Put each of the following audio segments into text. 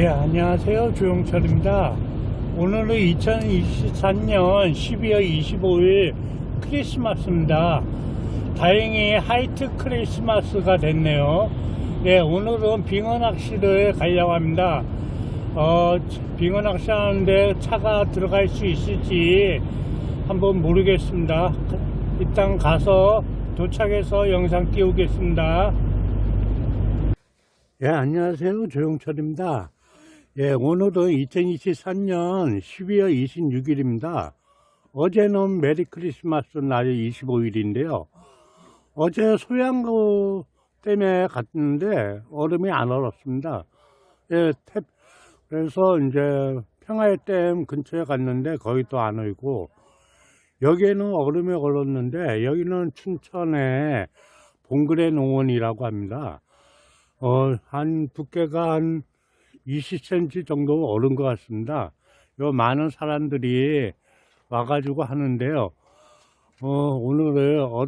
예, 안녕하세요. 조용철입니다. 오늘은 2024년 12월 25일 크리스마스입니다. 다행히 하이트 크리스마스가 됐네요. 예, 오늘은 빙어 낚시를 가려고 합니다. 어, 빙어 낚시 하는데 차가 들어갈 수 있을지 한번 모르겠습니다. 일단 가서 도착해서 영상 띄우겠습니다. 예, 안녕하세요. 조용철입니다. 예, 오늘은 2023년 12월 26일입니다. 어제는 메리 크리스마스 날이 25일인데요. 어제 소양고 때문에 갔는데 얼음이 안 얼었습니다. 예, 태- 그래서 이제 평화의 댐 근처에 갔는데 거기도 안 얼고 여기에는 얼음이 얼었는데 여기는 춘천의 봉그레 농원이라고 합니다. 어, 한 두께가 한 20cm 정도 얼은 것 같습니다. 요 많은 사람들이 와가지고 하는데요. 어, 오늘은 어,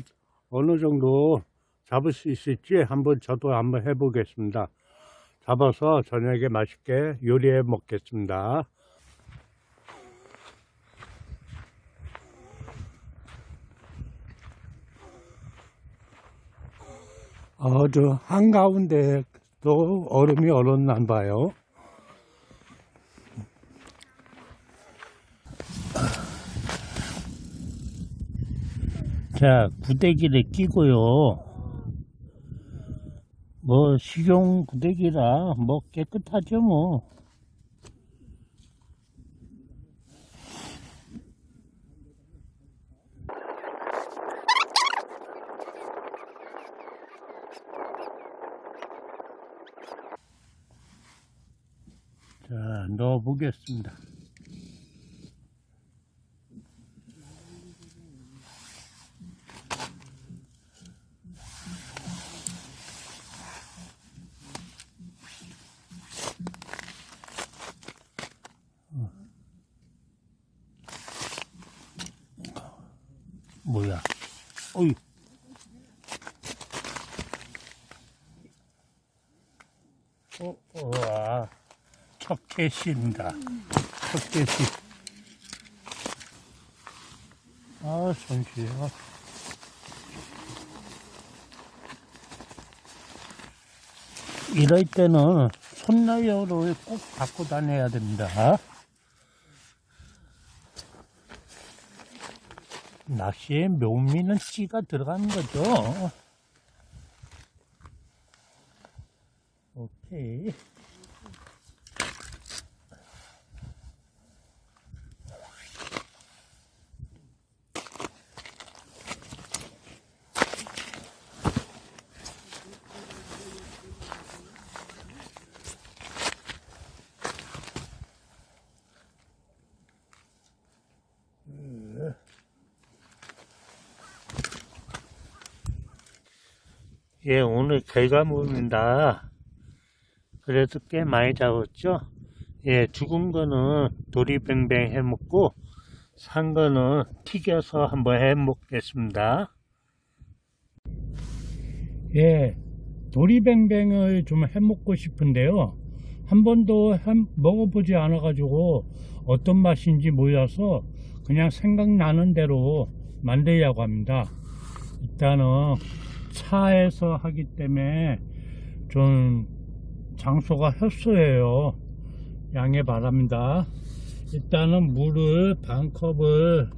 어느 정도 잡을 수 있을지 한번 저도 한번 해보겠습니다. 잡아서 저녁에 맛있게 요리해 먹겠습니다. 어, 저 한가운데도 얼음이 얼었나 봐요. 자, 구데기를 끼고요. 뭐, 식용 구데기라, 뭐, 깨끗하죠, 뭐. 자, 넣어 보겠습니다. 뭐야? 어이. 어, 우와. 첫 개시입니다. 첫 개시. 아, 손쉬요. 이럴 때는 손나열을 꼭 갖고 다녀야 됩니다. 낚시의 묘미는 찌가 들어가는 거죠. 오케이. 예, 오늘 결과물입니다. 그래도 꽤 많이 잡았죠? 예, 죽은 거는 도리뱅뱅 해 먹고, 산 거는 튀겨서 한번 해 먹겠습니다. 예, 도리뱅뱅을 좀 해 먹고 싶은데요. 한 번도 해- 먹어보지 않아가지고 어떤 맛인지 몰라서 그냥 생각나는 대로 만들려고 합니다. 일단은 차에서 하기 때문에 좀 장소가 협소해요. 양해 바랍니다. 일단은 물을 반 컵을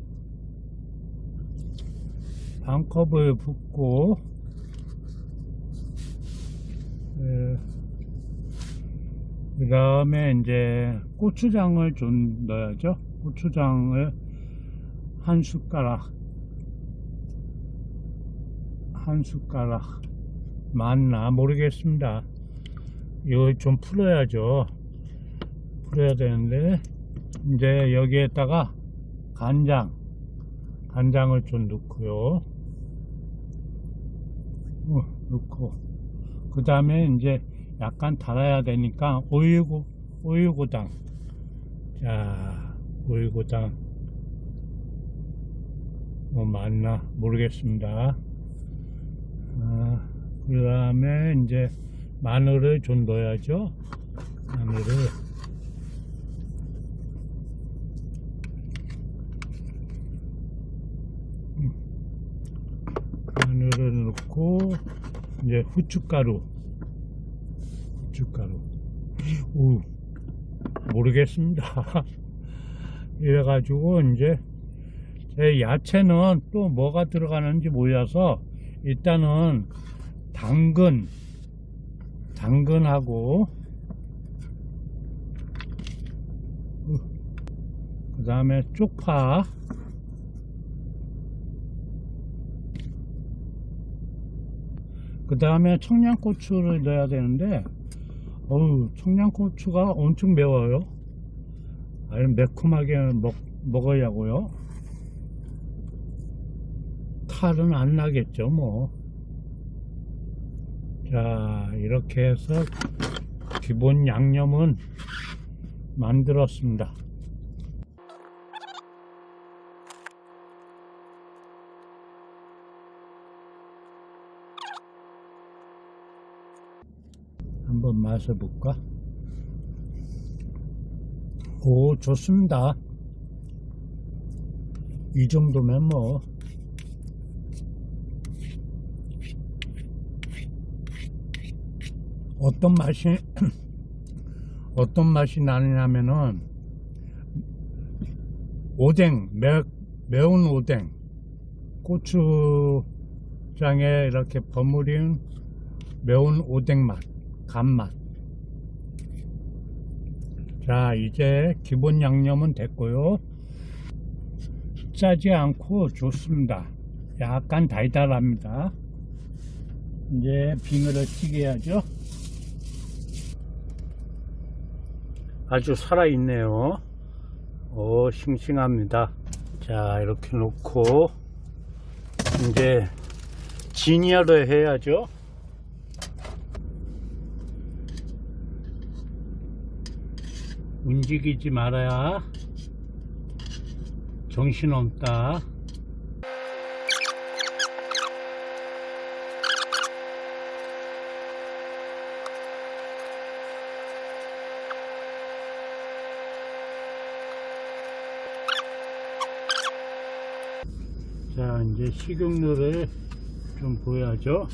반 컵을 붓고 그 다음에 이제 고추장을 좀 넣어야죠. 고추장을 한 숟가락 한 숟가락 맞나 모르겠습니다. 이거 좀 풀어야죠. 풀어야 되는데 이제 여기에다가 간장 간장을 좀 넣고요. 어, 넣고 그 다음에 이제 약간 달아야 되니까 오일고 오일고당 자 오일고당 뭐 맞나 모르겠습니다. 어, 그 다음에 이제 마늘을 좀 넣어야죠. 마늘을. 마늘을 넣고, 이제 후춧가루. 후춧가루. 우, 모르겠습니다. 이래가지고, 이제, 야채는 또 뭐가 들어가는지 몰라서 일단은 당근 당근하고 그 다음에 쪽파. 그 다음에 청양고추를 넣어야 되는데 어우 청양고추가 엄청 매워요. 아니 매콤하게 먹, 먹어야고요 칼은 안 나겠죠 뭐 자 이렇게 해서 기본 양념은 만들었습니다 한번 맛을 볼까? 오, 좋습니다. 이 정도면 뭐. 어떤 맛이, 어떤 맛이 나느냐면은, 오뎅, 매, 매운 오뎅, 고추장에 이렇게 버무린 매운 오뎅 맛, 간맛. 자, 이제 기본 양념은 됐고요. 짜지 않고 좋습니다. 약간 달달합니다. 이제 빙어를 튀겨야죠. 아주 살아있네요. 오, 싱싱합니다. 자, 이렇게 놓고, 이제 진열을 해야죠. 움직이지 말아야 정신없다. 자, 이제 식용유를 좀 보여야죠.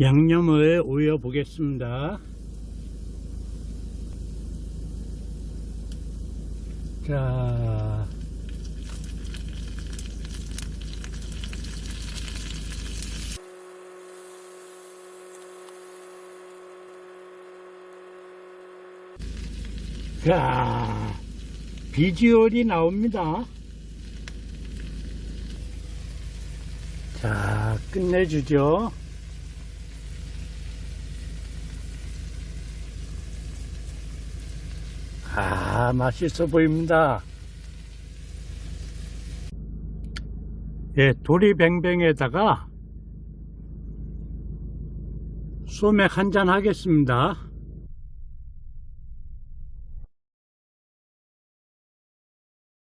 양념을 올려 보겠습니다. 자, 자, 비주얼이 나옵니다. 자, 끝내주죠. 아, 맛있어 보입니다. 예, 도리뱅뱅에다가 소맥 한 잔 하겠습니다.